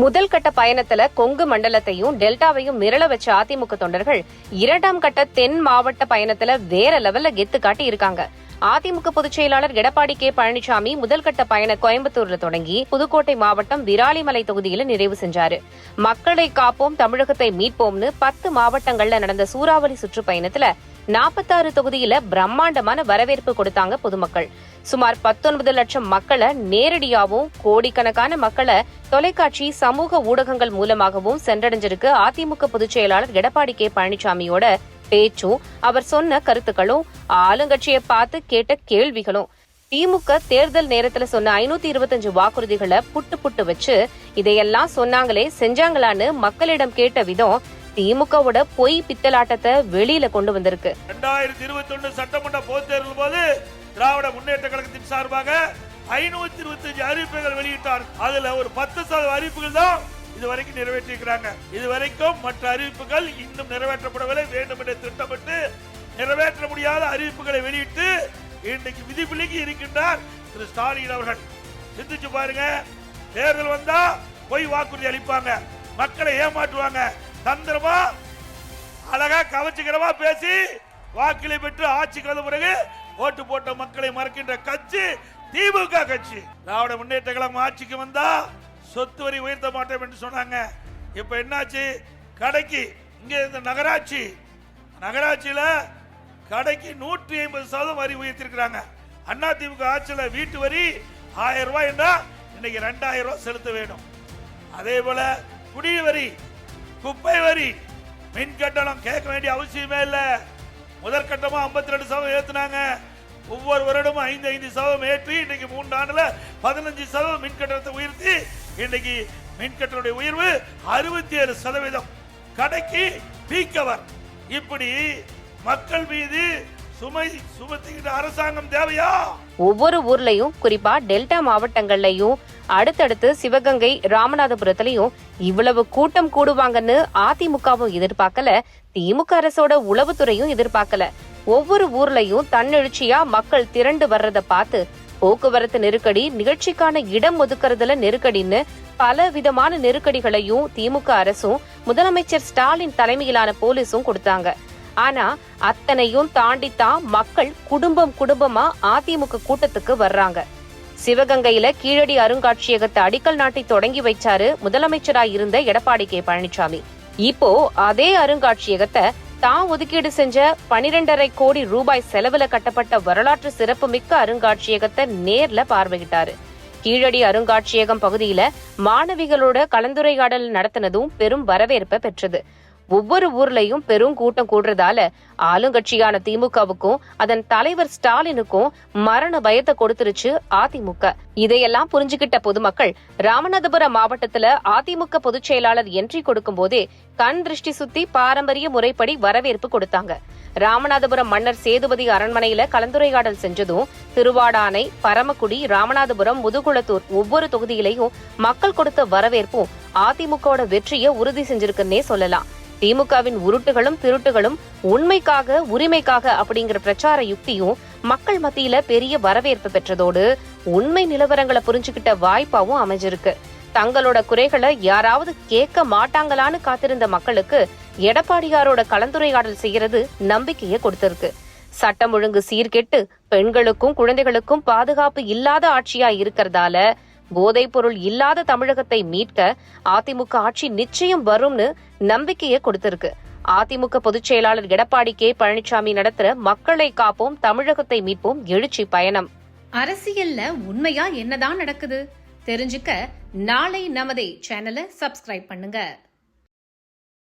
முதல் கட்ட பயணத்துல கொங்கு மண்டலத்தையும் டெல்டாவையும் மிரள வச்ச அதிமுக தொண்டர்கள் இரண்டாம் கட்ட தென் மாவட்ட பயணத்துல வேற லெவல்ல கெத்து காட்டி இருக்காங்க. அதிமுக பொதுச் செயலாளர் எடப்பாடி கே பழனிசாமி முதல்கட்ட பயண கோயம்புத்தூர்ல தொடங்கி புதுக்கோட்டை மாவட்டம் விராலிமலை தொகுதியில நிறைவு செஞ்சாரு. மக்களை காப்போம் தமிழகத்தை மீட்போம்னு பத்து மாவட்டங்கள்ல நடந்த சூறாவளி சுற்றுப்பயணத்துல நாற்பத்தாறு தொகுதியில பிரம்மாண்டமான வரவேற்பு கொடுத்தாங்க பொதுமக்கள். சுமார் பத்தொன்பது லட்சம் மக்களை நேரடியாகவும் கோடிக்கணக்கான மக்களை தொலைக்காட்சி சமூக ஊடகங்கள் மூலமாகவும் சென்றடைஞ்சிருக்கு. அதிமுக பொதுச் செயலாளர் எடப்பாடி கே. பழனிசாமியோட பேச்சும் அவர் சொன்ன கருத்துக்களும் ஆளுங்கட்சியை பார்த்து கேட்ட கேள்விகளும். திமுக தேர்தல் நேரத்துல சொன்ன ஐநூத்தி இருபத்தஞ்சு வாக்குறுதிகளை புட்டு புட்டு வச்சு இதையெல்லாம் சொன்னாங்களே செஞ்சாங்களான்னு மக்களிடம் கேட்ட விதம் திமுகவோட பொய் பித்தலாட்டத்தை வெளியில கொண்டு வந்திருக்கு. ரெண்டாயிரத்தி இருபத்தி ஒண்ணு சட்டமன்ற பொதுத் தேர்தல் போது திராவிட முன்னேற்ற கழகத்தின் சார்பாக ஐநூத்தி இருபத்தஞ்சு அறிவிப்புகள் வெளியிட்டார். அதுல ஒரு பத்து சதவீத அறிவிப்புகள் தான் இதுவரைக்கும் நிறைவேற்றியிருக்கிறாங்க. இதுவரைக்கும் மற்ற அறிவிப்புகள் இன்னும் நிறைவேற்றப்படவில்லை. வேண்டும் என்று திட்டமிட்டு நிறைவேற்ற முடியாத அறிவிப்புகளை வெளியிட்டு இன்றைக்கு விதிவிலகி இருக்கின்றார் திரு ஸ்டாலின் அவர்கள். சிந்திச்சு பாருங்க. தேர்தல் வந்தா பொய் வாக்குறுதி அளிப்பாங்க. மக்களை ஏமாற்றுவாங்க. தந்திரமா? அழகா கவச்சிக்கிறவா பேசி வாக்களை பெற்று ஆட்சிக்கு வந்த பிறகு ஓட்டு போட்ட மக்களை மறக்கின்ற கட்சி திமுக கட்சி. திராவிட முன்னேற்ற கழகம் ஆட்சிக்கு வந்தா சொத்து வரி உயர்த்த மாட்டோம் என்று சொன்னாங்க. இப்ப என்னாச்சு? கடைக்கு இங்க இருந்த நகராட்சி. நகராட்சியில கடைக்கு நூற்றி ஐம்பது சதவீதம் வரி உயர்த்திருக்கிறாங்க. அண்ணா திமுக ஆட்சியில் வீட்டு வரி ஆயிரம் ரூபாய் என்றா இன்னைக்கு ரெண்டாயிரம் ரூபாய் செலுத்த வேண்டும். அதே போல குடி வரி குப்பை வரி. மின் கட்டணம் கேட்க வேண்டிய அவசியமே இல்லை. முதற்கட்டமா 52% ரெண்டு சதவீதம் ஏத்துனாங்க. ஒவ்வொரு வருடமும் ஐந்து ஐந்து சதவீதம் ஏற்றி இன்னைக்கு மூன்று ஆண்டுல பதினஞ்சு சதவீதம் மின் கட்டணத்தை உயர்த்தி இன்னைக்கு மின் கட்டணத்துடைய உயர்வு அறுபத்தி ஏழு சதவீதம். கடைக்கு பீக்கவர் இப்படி மக்கள் மீது சுமை சுமத்துகின்ற அரசாங்கம் தேவையா? ஒவ்வொரு ஊர்லயும் குறிப்பா டெல்டா மாவட்டங்கள்லயும் அடுத்தடுத்து சிவகங்கை ராமநாதபுரத்திலையும் இவ்வளவு கூட்டம் கூடுவாங்கன்னு அதிமுகவும் எதிர்பார்க்கல. திமுக அரசோட உளவுத்துறையும் எதிர்பார்க்கல. ஒவ்வொரு ஊர்லயும் தன்னெழுச்சியா மக்கள் திரண்டு வர்றத பார்த்து போக்குவரத்து நெருக்கடி நிகழ்ச்சிக்கான இடம் ஒதுக்குறதுல நெருக்கடின்னு பல விதமான நெருக்கடிகளையும் திமுக அரசும் முதலமைச்சர் ஸ்டாலின் தலைமையிலான போலீஸும் கொடுத்தாங்க. ஆனா அத்தனையும் தாண்டித்தான் மக்கள் குடும்பம் குடும்பமா அதிமுக கூட்டத்துக்கு வர்றாங்க. சிவகங்கையில கீழடி அருங்காட்சியகத்தை அடிக்கல் நாட்டி தொடங்கி வைச்சாரு முதலமைச்சராய் இருந்த எடப்பாடி கே. பழனிசாமி இப்போ அதே அருங்காட்சியகத்தை தான் ஒதுக்கீடு செஞ்ச பனிரெண்டரை கோடி ரூபாய் செலவுல கட்டப்பட்ட வரலாற்று சிறப்புமிக்க அருங்காட்சியகத்தை நேர்ல பார்வையிட்டாரு. கீழடி அருங்காட்சியகம் பகுதியில மாணவிகளோட கலந்துரையாடல் நடத்தினதும் பெரும் வரவேற்பை பெற்றது. ஒவ்வொரு ஊர்லயும் பெரும் கூட்டம் கூடுறதால ஆளுங்கட்சியான திமுகவுக்கும் அதன் தலைவர் ஸ்டாலினுக்கும் மரண பயத்தை கொடுத்துருச்சு அதிமுக. இதையெல்லாம் புரிஞ்சுகிட்ட பொதுமக்கள் ராமநாதபுரம் மாவட்டத்துல அதிமுக பொதுச் செயலாளர் என்ட்ரி கொடுக்கும் போதே கண் திருஷ்டி சுத்தி பாரம்பரிய முறைப்படி வரவேற்பு கொடுத்தாங்க. ராமநாதபுரம் மன்னர் சேதுபதி அரண்மனையில கலந்துரையாடல் செஞ்சதும் திருவாடானை பரமக்குடி ராமநாதபுரம் முதுகுளத்தூர் ஒவ்வொரு தொகுதியிலையும் மக்கள் கொடுத்த வரவேற்பும் அதிமுகவோட வெற்றியை உறுதி செஞ்சிருக்குன்னே சொல்லலாம். திமுகவின் உருட்டுகளும் திருட்டுகளும் உண்மைக்காக உரிமைக்காக அப்படிங்கிற பிரச்சார யுக்தியும் மக்கள் மத்தியில பெரிய வரவேற்பு பெற்றதோடு உண்மை நிலவரங்களை புரிஞ்சுக்கிட்ட வாய்ப்பாவும் அமைஞ்சிருக்கு. தங்களோட குறைகளை யாராவது கேட்க மாட்டாங்களான்னு காத்திருந்த மக்களுக்கு எடப்பாடியாரோட கலந்துரையாடல் செய்யறது நம்பிக்கையை கொடுத்திருக்கு. சட்டம் ஒழுங்கு சீர்கெட்டு பெண்களுக்கும் குழந்தைகளுக்கும் பாதுகாப்பு இல்லாத ஆட்சியா இருக்கிறதால போதைப் பொருள் இல்லாத தமிழகத்தை மீட்க அதிமுக ஆட்சி நிச்சயம் வரும்னு நம்பிக்கையை கொடுத்திருக்கு. அதிமுக பொதுச் செயலாளர் எடப்பாடி கே பழனிசாமி நடத்துற மக்களை காப்போம் தமிழகத்தை மீட்போம் எழுச்சி பயணம். அரசியல்ல உண்மையா என்னதான் நடக்குது? தெரிஞ்சுக்க நாளை நமதே சேனலை சப்ஸ்கிரைப் பண்ணுங்க.